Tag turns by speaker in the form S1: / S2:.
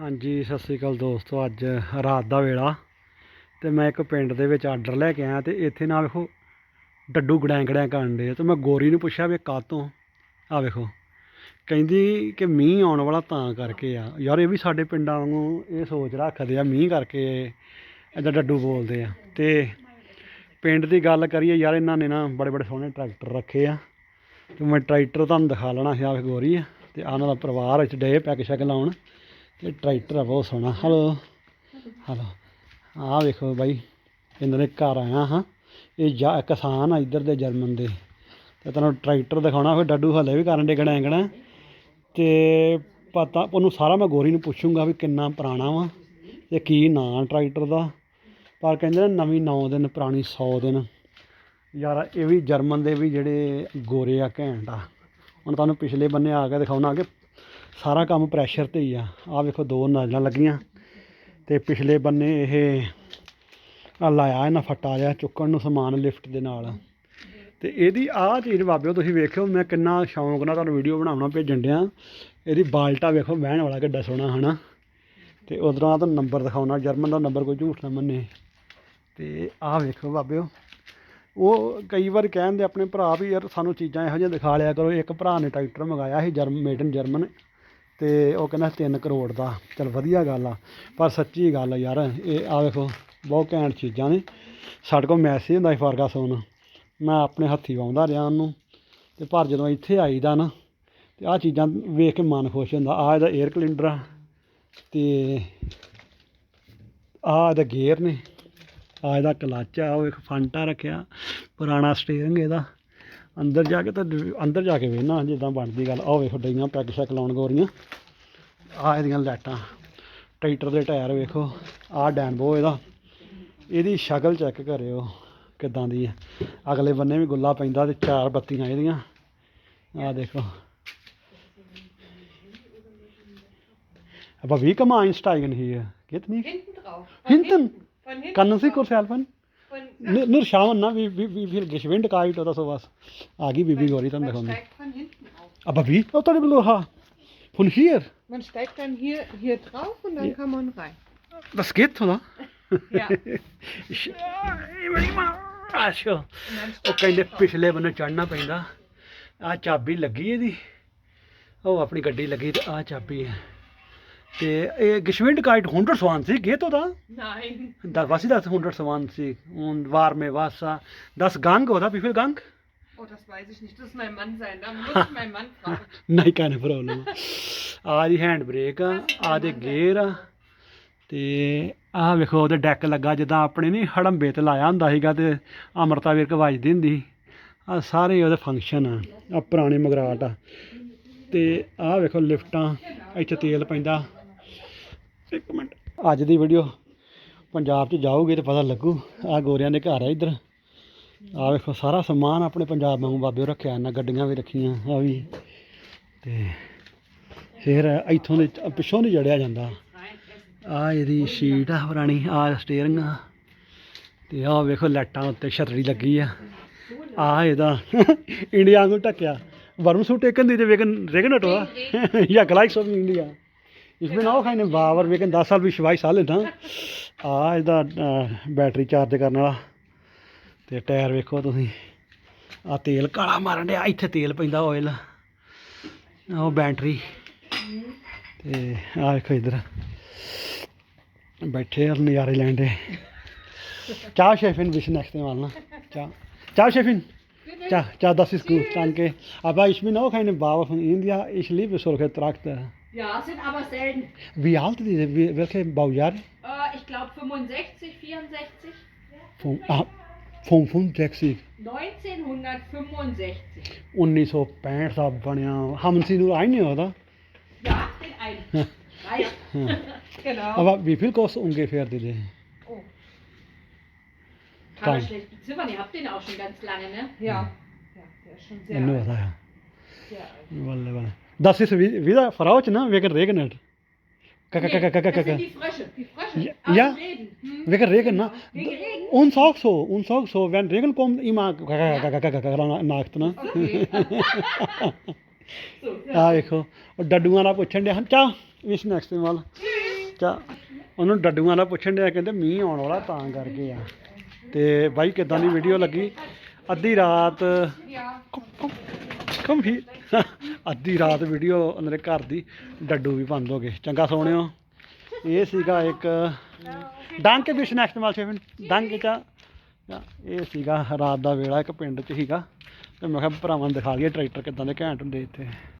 S1: ਹਾਂਜੀ, ਸਤਿ ਸ੍ਰੀ ਅਕਾਲ ਦੋਸਤੋ, ਅੱਜ ਰਾਤ ਦਾ ਵੇਲਾ। ਤੇ ਮੈਂ ਇੱਕ ਪਿੰਡ ਦੇ ਵਿੱਚ ਆਰਡਰ ਲੈ ਕੇ ਆਇਆ ਤੇ ਇੱਥੇ ਨਾ ਵੇਖੋ, ਡੱਡੂ ਗੜੈਂ ਗੜੈਂ ਕਰਨ ਦੇ ਤੇ ਮੈਂ ਗੋਰੀ ਨੂੰ ਪੁੱਛਿਆ ਵੀ ਕਾਤੋਂ ਆ ਵੇਖੋ। ਕਹਿੰਦੀ ਕਿ ਮੀਂਹ ਆਉਣ ਵਾਲਾ ਤਾਂ ਕਰਕੇ ਆ। ਯਾਰ, ਇਹ ਵੀ ਸਾਡੇ ਪਿੰਡਾਂ ਵਾਂਗੂ ਇਹ ਸੋਚ ਰੱਖਦੇ ਆ, ਮੀਂਹ ਕਰਕੇ ਇਦਾਂ ਡੱਡੂ ਬੋਲਦੇ ਆ। ਤੇ ਪਿੰਡ ਦੀ ਗੱਲ ਕਰੀਏ, ਯਾਰ, ਇਹਨਾਂ ਨੇ ਨਾ ਬੜੇ ਬੜੇ ਸੋਹਣੇ ਟਰੈਕਟਰ ਰੱਖੇ ਆ। ਤੇ ਮੈਂ ਟਰੈਕਟਰ ਤੁਹਾਨੂੰ ਦਿਖਾ ਲੈਣਾ ਸੀ ਆ ਗੋਰੀ। ਆ ਤੇ ਆਹ ਉਹਨਾਂ ਦਾ ਪਰਿਵਾਰ ਵਿੱਚ ਡੇ ਪੈਕ ਸ਼ੈਕ ਲਾਉਣ। ਇਹ ਟਰੈਕਟਰ ਆ, ਬਹੁਤ ਸੋਹਣਾ। ਹਲੋ ਹਲੋ ਆਹ ਵੇਖੋ ਬਾਈ, ਇਹਨਾਂ ਨੇ ਘਰ ਆਇਆ ਹਾਂ। ਇਹ ਜਾ ਕਿਸਾਨ ਆ ਇੱਧਰ ਦੇ ਜਰਮਨ ਦੇ। ਤੇ ਤੁਹਾਨੂੰ ਟਰੈਕਟਰ ਦਿਖਾਉਣਾ ਫਿਰ ਡੱਡੂ ਹਲੇ ਵੀ ਕਰਨ ਦੇ ਐਂਗਣਾ ਗਣਾ ਤੇ ਪਤਾ, ਉਹਨੂੰ ਸਾਰਾ ਮੈਂ ਗੋਰੀ ਨੂੰ ਪੁੱਛੂੰਗਾ ਵੀ ਕਿੰਨਾ ਪੁਰਾਣਾ ਵਾ ਤੇ ਕੀ ਨਾਂ ਟਰੈਕਟਰ ਦਾ। ਪਰ ਕਹਿੰਦੇ ਨੇ ਨਵੀਂ 9 ਦਿਨ, ਪੁਰਾਣੀ 100 ਦਿਨ। ਯਾਰ, ਇਹ ਵੀ ਜਰਮਨ ਦੇ ਵੀ ਜਿਹੜੇ ਗੋਰੇ ਆ ਘੈਂਟ ਆ। ਹੁਣ ਤੁਹਾਨੂੰ ਪਿਛਲੇ ਬੰਨੇ ਆ ਕੇ ਦਿਖਾਉਣਾ ਕਿ ਸਾਰਾ ਕੰਮ ਪ੍ਰੈਸ਼ਰ ਤੇ ਹੀ ਆ। ਆਹ ਵੇਖੋ ਦੋ ਨਾਜ਼ਾਂ ਲੱਗੀਆਂ ਤੇ ਪਿਛਲੇ ਬੰਨੇ ਇਹ ਆ ਲਾਇਆ, ਇਹਨਾਂ ਫੱਟਾ ਜਿਹਾ ਚੁੱਕਣ ਨੂੰ ਸਮਾਨ ਲਿਫਟ ਦੇ ਨਾਲ। ਤੇ ਇਹਦੀ ਆਹ ਚੀਜ਼ ਬਾਬਿਓ ਤੁਸੀਂ ਵੇਖਿਓ, ਮੈਂ ਕਿੰਨਾ ਸ਼ੌਂਕ ਨਾਲ ਤੁਹਾਨੂੰ ਵੀਡੀਓ ਬਣਾਉਣਾ ਭੇਜਣ ਡਿਆ। ਇਹਦੀ ਬਾਲਟਾ ਵੇਖੋ ਬਹਿਣ ਵਾਲਾ ਕਿੱਡਾ ਸੋਹਣਾ, ਹਨਾ? ਤੇ ਉਧਰੋਂ ਆ ਤੁਹਾਨੂੰ ਨੰਬਰ ਦਿਖਾਉਣਾ, ਜਰਮਨ ਦਾ ਨੰਬਰ ਕੋਈ ਝੂਠ ਨਾ ਮੰਨੇ। ਤੇ ਆਹ ਵੇਖੋ ਬਾਬਿਓ, ਉਹ ਕਈ ਵਾਰ ਕਹਿੰਦੇ ਆਪਣੇ ਭਰਾ ਵੀ ਯਾਰ ਸਾਨੂੰ ਚੀਜ਼ਾਂ ਇਹੋ ਜਿਹੀਆਂ ਦਿਖਾ ਲਿਆ ਕਰੋ। ਇੱਕ ਭਰਾ ਨੇ ਟਰੈਕਟਰ ਮੰਗਾਇਆ ਸੀ, ਜਰਮ ਮੇਡ ਇਨ ਜਰਮਨ ਤੇ ਉਹ ਕਹਿੰਦਾ 3 ਕਰੋੜ ਦਾ। ਚਲ ਵਧੀਆ ਗੱਲ ਆ। ਪਰ ਸੱਚੀ ਗੱਲ ਆ ਯਾਰ, ਇਹ ਆ ਵੇਖੋ, ਬਹੁਤ ਘੈਂਟ ਚੀਜ਼ਾਂ ਨੇ। ਸਾਡੇ ਕੋਲ ਮੈਸੇਜ ਹੁੰਦਾ ਸੀ ਫਰਗਾਸੋਨ ਮੈਂ ਆਪਣੇ ਹੱਥੀਂ ਵਾਉਂਦਾ ਰਿਹਾ ਉਹਨੂੰ। ਤੇ ਪਰ ਜਦੋਂ ਇੱਥੇ ਆਈਦਾ ਨਾ, ਤੇ ਆਹ ਚੀਜ਼ਾਂ ਵੇਖ ਕੇ ਮਨ ਖੁਸ਼ ਹੁੰਦਾ। ਆ ਇਹਦਾ 에ਅਰ ਕਲਿੰਡਰ ਆ ਤੇ ਆ ਇਹਦਾ ਗੇਅਰ ਨੇ। ਆ ਇਹਦਾ ਕਲੱਚ ਆ, ਉਹ ਇੱਕ ਫੰਟਾ ਰੱਖਿਆ। ਪੁਰਾਣਾ ਸਟੀਅਰਿੰਗ ਇਹਦਾ। ਅੰਦਰ ਜਾ ਕੇ ਤਾਂ ਅੰਦਰ ਜਾ ਕੇ ਵੇਖਣਾ ਜਿੱਦਾਂ ਬਣਦੀ ਗੱਲ ਆਹ ਵੇਖੋ ਡਈਆਂ ਪੈਗ ਸ਼ੈਕ ਲਾਉਣ ਗੋਰੀਆਂ ਆ ਇਹਦੀਆਂ ਲਾਈਟਾਂ ਟਰੈਕਟਰ ਦੇ ਟਾਇਰ ਵੇਖੋ ਆਹ ਡੈਨਬੋ ਇਹਦਾ ਇਹਦੀ ਸ਼ਕਲ ਚੈੱਕ ਕਰਿਓ ਕਿੱਦਾਂ ਦੀ ਹੈ ਅਗਲੇ ਬੰਨੇ ਵੀ ਗੁੱਲਾ ਪੈਂਦਾ ਤੇ ਚਾਰ ਬੱਤੀਆਂ ਇਹਦੀਆਂ ਆਹ ਦੇਖੋ Aber wie kann man einsteigen hier? Geht nicht?
S2: Hinten drauf. Von hinten.
S1: Kurz helfen?
S2: Von,
S1: Nur, nur schauen, na, wie, wie, wie viel Geschwindigkeit oder sowas. Agi Bibi Gori dann
S2: man
S1: bekommen.
S2: steigt von hinten auf.
S1: Aber wie? Oh, da Loha. Von hier?
S2: Man steigt dann hier, hier drauf und dann
S1: Ja.
S2: kann man rein.
S1: Das geht, oder?
S2: Ja.
S1: Ich- immer, immer. ਅੱਛਾ
S2: Und dann
S1: ਉਹ ਕਹਿੰਦੇ ਪਿਛਲੇ ਬੰਨੇ ਚੜਨਾ ਪੈਂਦਾ ਆ ਚਾਬੀ ਲੱਗੀ ਇਹਦੀ ਉਹ ਆਪਣੀ ਗੱਡੀ ਲੱਗੀ ਤੇ ਆ ਚਾਬੀ ਹੈ ਤੇ ਇਹ Geschwindigkeit 120 geht oder?
S2: Nein.
S1: Da, was ist das 120? Und warme Wasser. Das Gang, oder? Wie viel Gang?
S2: Oh, das weiß ich nicht. Das ist mein Mann sein. Da muss ich meinen Mann fragen.
S1: ਨਹੀਂ keine problem ਆ ਦੀ hand brake ਆ ਆ ਦੇ gear ਆ ਤੇ ਆ ਵੇਖੋ ਉਹਦੇ ਡੈਕ ਲੱਗਾ ਜਿੱਦਾਂ ਆਪਣੇ ਨਹੀਂ ਹੜੰਬੇ ਤੇ ਲਾਇਆ ਹੁੰਦਾ ਸੀਗਾ ਤੇ ਅਮਰਤਾ ਵਿਰਕ ਵੱਜਦੀ ਹੁੰਦੀ ਆ ਸਾਰੇ ਉਹਦੇ ਫੰਕਸ਼ਨ ਆ ਆ ਪੁਰਾਣੇ ਮਗਰਾਟ ਆ ਤੇ ਆ ਵੇਖੋ ਲਿਫਟਾਂ ਇੱਥੇ ਤੇਲ ਪੈਂਦਾ ਇੱਕ ਮਿੰਟ। ਅੱਜ ਦੀ ਵੀਡੀਓ ਪੰਜਾਬ 'ਚ ਜਾਓਗੇ ਤੇ ਪਤਾ ਲੱਗੂ। ਆ ਗੋਰਿਆਂ ਦੇ ਘਰ ਆ ਇੱਧਰ। ਆ ਵੇਖੋ ਸਾਰਾ ਸਮਾਨ ਆਪਣੇ ਪੰਜਾਬ ਵਾਂਗੂ ਬਾਬੇ ਰੱਖਿਆ ਇਹਨਾਂ ਗੱਡੀਆਂ ਵੀ ਰੱਖੀਆਂ ਆ ਵੀ। ਤੇ ਫਿਰ ਇੱਥੋਂ ਦੇ ਪਿੱਛੋਂ ਦੀ ਜੜਿਆ ਜਾਂਦਾ। ਆ ਇਹਦੀ ਸ਼ੀਟ ਆ ਪੁਰਾਣੀ ਆ ਸਟੀਅਰਿੰਗ ਆ। ਤੇ ਆ ਵੇਖੋ ਲਾਈਟਾਂ ਉੱਤੇ ਛਤਰੀ ਲੱਗੀ ਆ। ਆ ਇਹਦਾ ਇੰਡੀਆ ਵਾਂਗੂ ਟੱਕਿਆ ਵਰਮ ਸੂਟ ਟੇਕਨ ਦੀ ਤੇ ਵੇਗਨ ਰੇਗਨ ਹਟਵਾ ਜਾਂ ਗਲਾਈਕਸ ਆਫ ਇੰਡੀਆ इसमें ना खाने बाबर लेकिन दस साल पिछ बाई साल इदा ਆ ਇਹਦਾ ਬੈਟਰੀ ਚਾਰਜ ਕਰਨ ਵਾਲਾ। ਤੇ ਟਾਇਰ ਵੇਖੋ ਤੁਸੀਂ। ਆ ਤੇਲ ਕਾਲਾ ਮਾਰਨ ਡਿਆ, ਇੱਥੇ ਤੇਲ ਪੈਂਦਾ ਆਇਲ ਉਹ ਬੈਟਰੀ। ਤੇ ਆ ਵੇਖੋ ਇਧਰ। ਬੈਠੇ ਆ ਨਜ਼ਾਰੇ ਲੈਣ ਦੇ। ਚਾਹ ਸ਼ੈਫਿਨ ਵਿਸ਼ ਨੈਕਸਟ ਟਾਈਮ ਆਲਣਾ ਚਾਹ। ਚਾਹ ਸ਼ੈਫਿਨ। ਚਾਹ ਚਾਹ ਦਸ ਸਕੂਲ ਤਾਂ ਕੇ। aber ich bin auch eine Bauer von India ich liebe solche Trakter
S3: Ja, sind aber selten.
S1: Wie alt sind diese? Welche Baujahr?
S3: Äh, ich glaube 65, 64.
S1: Von, ah, von 65.
S3: 1965.
S1: Und nicht so haben Sie nur eine, oder?
S3: Ja, den einen. ah, ja.
S2: genau.
S1: Aber wie viel kostet ungefähr diese?
S2: Oh.
S3: Kann man schlecht beziffern. Ihr habt den auch schon ganz lange, ne?
S2: Ja. Ja, der ist schon sehr
S1: ja,
S2: nur,
S1: alt. Ja.
S2: Sehr alt.
S1: Wolle, wolle. Das ist wie- wieder Frauchen ne wegen regnet Kaka, kaka, kaka,
S3: das sind die Frösche. Die Frösche.
S1: Ja, ja.
S3: Reden. Hm?
S1: wegen Regen ne
S3: Wegen Regen?
S1: uns auch so uns auch so wenn Regen kommt immer kaka, kaka, kaka, kaka, nacht ne
S2: Okay.
S3: So,
S1: ਆ ਵੇਖੋ ਉਹ ਡੱਡੂਆਂ ਦਾ ਪੁੱਛਣ ਦੇ ਹਾਂ ਚਾਹ ਇਸ next ਵਾਲ
S2: Tschüss.
S1: ਚਾ ਉਹਨੂੰ ਡੱਡੂਆਂ ਦਾ ਪੁੱਛਣ ਡਿਆ ਕਹਿੰਦੇ ਮੀਂਹ ਆਉਣ ਵਾਲਾ ਤਾਂ ਕਰਕੇ ਆ ਤੇ ਬਾਈ ਕਿਦਾਂ ਦੀ ਵੀਡੀਓ ਲੱਗੀ ਅੱਧੀ ਰਾਤ
S2: Ja.
S1: ਕਮ ਵੀ ਅੱਧੀ ਰਾਤ ਵੀਡੀਓ ਮੇਰੇ ਘਰ ਦੀ ਡੱਡੂ ਵੀ ਬੰਦ ਹੋ ਗਏ। ਚੰਗਾ ਸੋਹਣਿਓ ਇਹ ਸੀਗਾ ਇੱਕ ਡੰਕ ਵੀ ਸਨੈਕਸ ਮਾਲ ਸ਼ੇਫਨ ਡੰਕ ਚਾ ਇਹ ਸੀਗਾ ਰਾਤ ਦਾ ਵੇਲਾ ਇੱਕ ਪਿੰਡ 'ਚ ਸੀਗਾ। ਤੇ ਮੈਂ ਕਿਹਾ ਭਰਾਵਾਂ ਨੂੰ ਦਿਖਾ ਲਈਏ, ਟਰੈਕਟਰ ਕਿੱਦਾਂ ਦੇ ਘੈਂਟ ਹੁੰਦੇ ਇੱਥੇ।